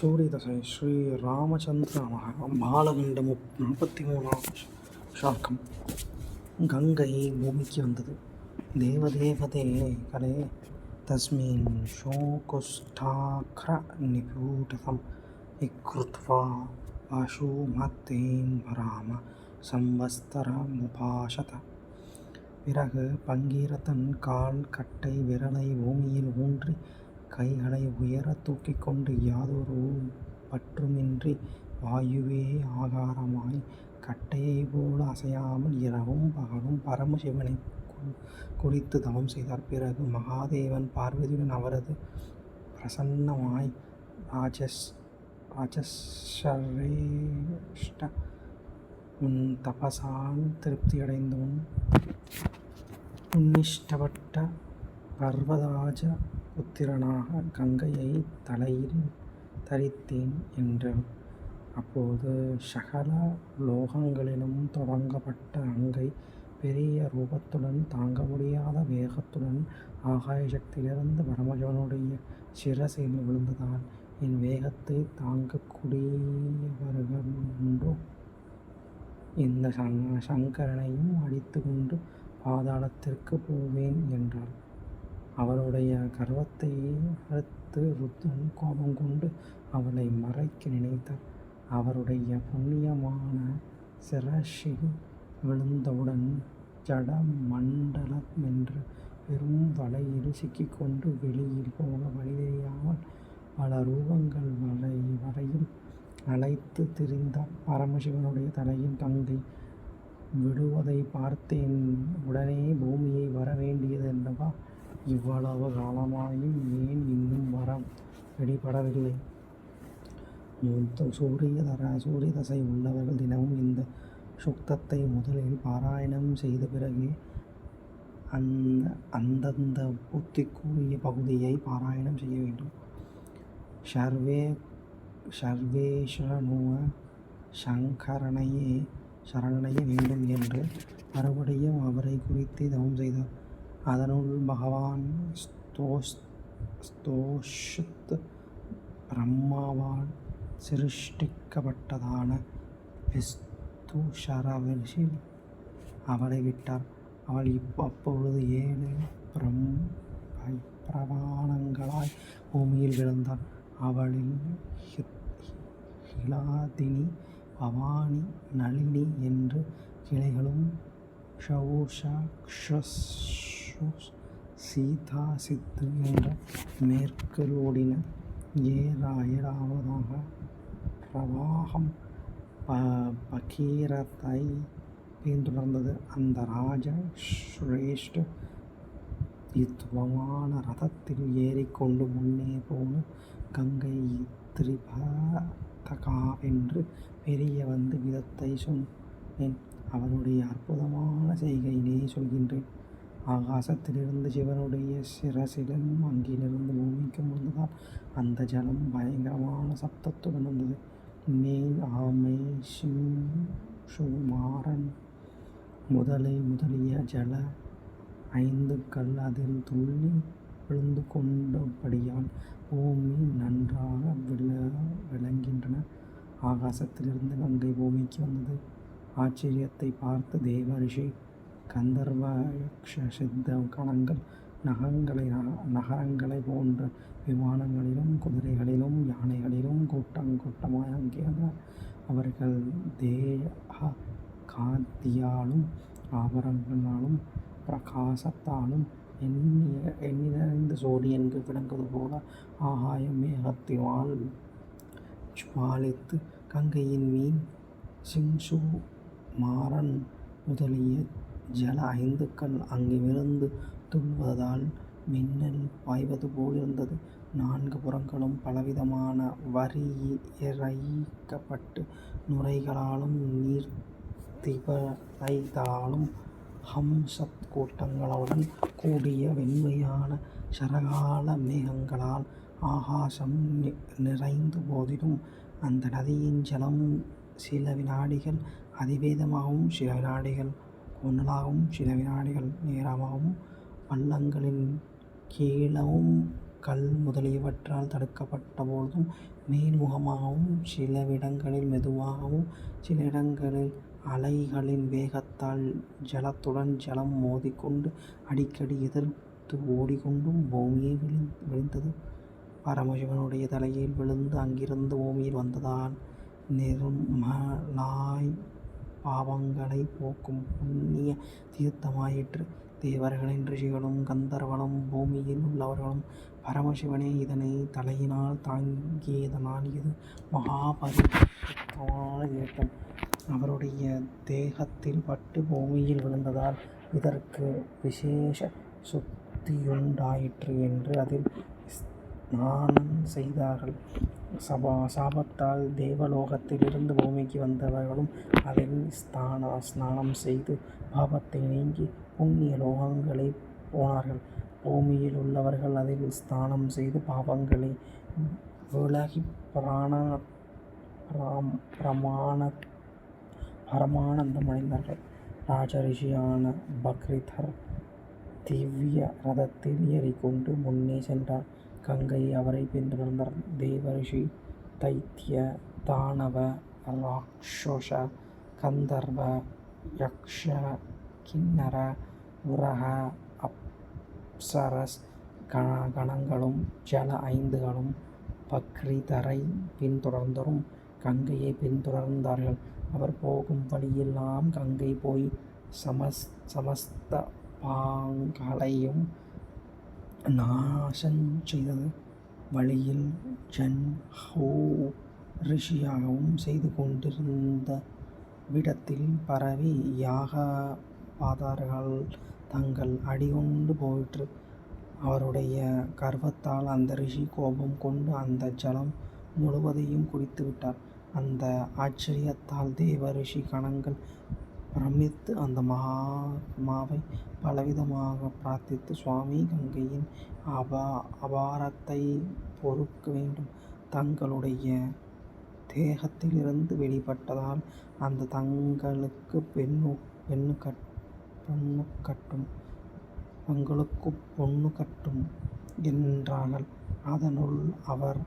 சூரியதசை ஸ்ரீ ராமச்சந்திர மகா பாலகண்ட முப் நாற்பத்தி மூணாம் ஷாக்கம் கங்கை பூமிக்கு வந்தது. தேவதேவதே கலே தஸ்மின் ஷோகுஷ்டாக்ர நிபூடதம். இக்ருத்வா விக்ருத்வா பசுமத்தேன் வராம சம்வஸ்தரமுபாஷத. பிறகு பங்கீரதன் கால் கட்டை விரலை பூமியில் ஊன்றி கைகளை உயர தூக்கிக் கொண்டு யாதொரு பற்றுமின்றி வாயுவே ஆகாரமாய் கட்டையை போல அசையாமல் இரவும் பகலும் பரமசிவனை கு- குறித்து தவம் செய்தார். பிறகு மகாதேவன் பார்வதியுடன் அவரது பிரசன்னமாய் ராஜஸ் ராஜஸ்ரேஷ்ட உன் தபசால் திருப்தியடைந்து உன்னிஷ்டப்பட்ட பர்வதாஜ புத்திரனாக கங்கையை தலையில் தரித்தேன் என்றார் அப்போது சகல லோகங்களிலும் தொடங்கப்பட்ட அங்கை பெரிய ரூபத்துடன் தாங்க முடியாத வேகத்துடன் ஆகாய சக்தியிலிருந்து பரமஜவனுடைய சிரசையில் விழுந்ததால் என் வேகத்தை தாங்கக்கூடியவர்கள் உண்டோ இந்த சங்கரனையும் அடித்து கொண்டு பாதாளத்திற்கு போவேன் என்றார் அவளுடைய கர்வத்தை அறுத்து ருத்ரன் கோபம் கொண்டு அவளை மறைக்க நினைத்தார். அவருடைய புண்ணியமான சிரஷி விழுந்தவுடன் ஜட மண்டலம் என்ற பெரும் வலையில் சிக்கிக்கொண்டு வெளியில் போக வழி தெரியாமல் பல ரூபங்கள் வரை வரையும் அழைத்து திரிந்தார். பரமசிவனுடைய தலையின் கங்கை விடுவதை பார்த்தேன். உடனே பூமியை வர வேண்டியது அல்லவா? இவ்வளவு காலமாயும் ஏன் இன்னும் மரம் வெளிப்படவில்லை? சூரிய தர சூரிய தசை உள்ளவர்கள் தினமும் இந்த சுக்தத்தை முதலில் பாராயணம் செய்த பிறகு அந்த அந்தந்த புத்திக்குரிய பகுதியை பாராயணம் செய்ய வேண்டும். ஷர்வே சர்வேஸ்வரனுவ சங்கரனையே சரணடைய வேண்டும் என்று மறுபடியும் அவரை குறித்து தவம் செய்தார். அதனுள் பகவான் ஸ்தோஸ் ஸ்தோஷித் பிரம்மாவால் சிருஷ்டிக்கப்பட்டதான விஸ்துஷரவில் அவளை விட்டார் அவள் இப் அப்பொழுது ஏழு பிரம் பிரமாணங்களாய் பூமியில் விழுந்தாள் அவளில் ஹி- ஹிலாதினி பவானி நளினி என்று கிளைகளும் ஷௌஷக்ஷஸ் சீதா சித்து என்ற மேற்கரோடின ஓடின ஏழாயிராவதாக பிரவாகம் ப பகீரத்தை பின்தொடர்ந்தது. அந்த ராஜ ஸ்ரேஷ்ட யுத்வமான ரதத்தில் ஏறிக்கொண்டு முன்னே போன கங்கை திரிபதகாவென்று பெரிய வந்து விதத்தை சொன்னேன். அவருடைய அற்புதமான செய்கையிலே சொல்கின்றேன். ஆகாசத்திலிருந்து சிவனுடைய சிரசிலும் அங்கிலிருந்து பூமிக்கும் வந்ததால் அந்த ஜலம் பயங்கரமான சப்தத்துடன் வந்தது. மேல் ஆமை சிம் சுமாரன் முதலை முதலிய ஜல ஐந்து கல் அதில் துள்ளி விழுந்து கொண்டபடியால் பூமி நன்றாக விள விளங்கின்றன. ஆகாசத்திலிருந்து கங்கை பூமிக்கு வந்தது. ஆச்சரியத்தை பார்த்து தேவ ரிஷி கந்தர்வ யக்ஷ சித்த கணங்கள் நகங்களை நகரங்களை போன்ற விமானங்களிலும் குதிரைகளிலும் யானைகளிலும் கூட்டம் கூட்டமாய் அங்கே அவர்கள் தேக காந்தியாலும் ஆபரணங்களாலும் பிரகாசத்தாலும் எண்ணிய எண்ணிறந்து சூரியனுக்கு விளங்குவது போல ஆகாய மேகத்தினால் ஜுவாலித்து கங்கையின் மீன் சிங்சு மாறன் முதலிய ஜல ஐந்துக்கள் அங்கிருந்து விழுந்து துள்வதால் மின்னல் பாய்வது போலிருந்தது. நான்கு புறங்களும் பலவிதமான வரியிறைக்கப்பட்டு நுரைகளாலும் நீர்த்திபைகளாலும் ஹம்சத் கூட்டங்களுடன் கூடிய வெண்மையான சரகால மேகங்களால் ஆகாசம் நிறைந்த போதிலும் அந்த நதியின் ஜலம் சில வினாடிகள் அதிவேகமாகவும் சில வினாடிகள் கூந்தலாகவும் சில வினாடிகள் நேரமாகவும் பள்ளங்களின் கீழவும் கல் முதலியவற்றால் தடுக்கப்பட்ட போதும் மேல்முகமாகவும் சிலவிடங்களில் மெதுவாகவும் சில இடங்களில் அலைகளின் வேகத்தால் ஜலத்துடன் ஜலம் மோதிக்கொண்டு அடிக்கடி எதிர்த்து ஓடிக்கொண்டும் பூமியை விழுந்தது. பரமசிவனுடைய தலையில் விழுந்து அங்கிருந்து பூமியில் வந்ததால் நிர்மலாய் பாவங்களைப் போக்கும் புண்ணிய தீர்த்தமாயிற்று. தேவர்களின் ரிஷிகளும் கந்தர்வனும் பூமியில் உள்ளவர்களும் பரமசிவனே இதனை தலையினால் தாங்கியதனால் இது மகா அவருடைய தேகத்தில் பட்டு பூமியில் விழுந்ததால் இதற்கு விசேஷ சுத்தியுண்டாயிற்று என்று அதில் ஸ்நானம் செய்தார்கள். சபா சாபத்தால் தேவலோகத்திலிருந்து பூமிக்கு வந்தவர்களும் அதில் ஸ்நானம் செய்து பாபத்தை நீங்கி புண்ணிய லோகங்களை போனார்கள். பூமியில் உள்ளவர்கள் அதில் ஸ்நானம் செய்து பாபங்களை விலகிப் பரமானந்தம் அடைந்தார்கள். ராஜரிஷியான பக்ரிதர் திவ்ய ரதத்தில் ஏறிக்கொண்டு முன்னே சென்றார். கங்கை அவரைப் பின்தொடர்ந்தார். தேவரிஷி தைத்திய தானவ ராட்சோஷ கந்தர்வ யக்ஷ கிண்ணர உரக அப்சரஸ் கணங்களும் ஜல ஐந்துகளும் பக்ரிதரை பின்தொடர்ந்தரும் கங்கையை பின்தொடர்ந்தார்கள். அவர் போகும் வழியெல்லாம் கங்கை போய் சமஸ் சமஸ்த பாங்களையும் நாசன் செய்தது. வழியில் ஜன் ஹோ ரிஷியாகவும் செய்து கொண்டிருந்த விடத்தில் பரவி யாக பாதார்கள் தங்கள் அடிகொண்டு போயிற்று. அவருடைய கர்வத்தால் அந்த ரிஷி கோபம் கொண்டு அந்த ஜலம் முழுவதையும் குடித்துவிட்டார். அந்த ஆச்சரியத்தால் தேவ ரிஷி கணங்கள் பிரமித்து அந்த மகாத்மாவை பலவிதமாக பிரார்த்தித்து சுவாமி கங்கையின் அபா அபாரத்தை பொறுக்க வேண்டும். தங்களுடைய தேகத்திலிருந்து வெளிப்பட்டதால் அந்த தங்களுக்கு பெண்ணு பெண்ணு கட் பொண்ணு கட்டும் அது பொண்ணு கட்டும் என்றார்கள். அதனுள் அவர்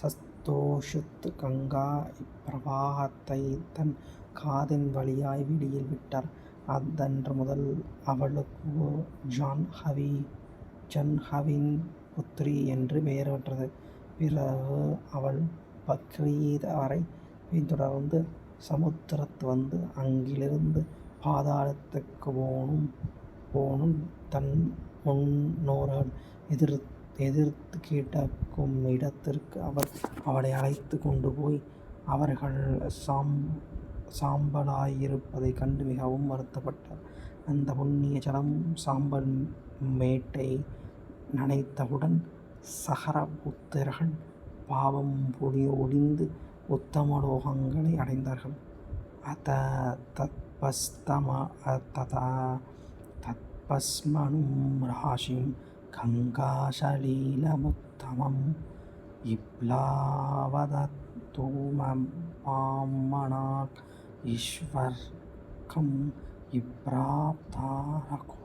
சஸ்தோஷத்து கங்கா இப்பிரவாகத்தை தன் காதின் வழியாய் வெளியில் விட்டார். அதன்று முதல் அவளுக்கு ஜான் ஹவி ஜன் ஹவின் புத்ரி என்று பெயர் பெற்றது. பிறகு அவள் பக்ரீத் வரை பின்தொடர்ந்து சமுத்திரத்து வந்து அங்கிருந்து பாதாளத்துக்கு போனும் போனும் தன் முன்னோர்கள் எதிர்த்து எதிர்த்து கேட்டக்கும் இடத்திற்கு அவர் அவளை அழைத்துக் கொண்டு போய் அவர்கள் சாம்பலாயிருப்பதைக் கண்டு மிகவும் வருத்தப்பட்டார். அந்த புண்ணிய ஜலம் சாம்பல் மேட்டை நனைத்தவுடன் சகரபுத்திரர்கள் பாவம் ஒழிந்து உத்தம லோகங்களை அடைந்தார்கள். தத்பஸ்மனும் ராசிம் பாம்மனாக் ईश्वर कम ये प्राप्तारको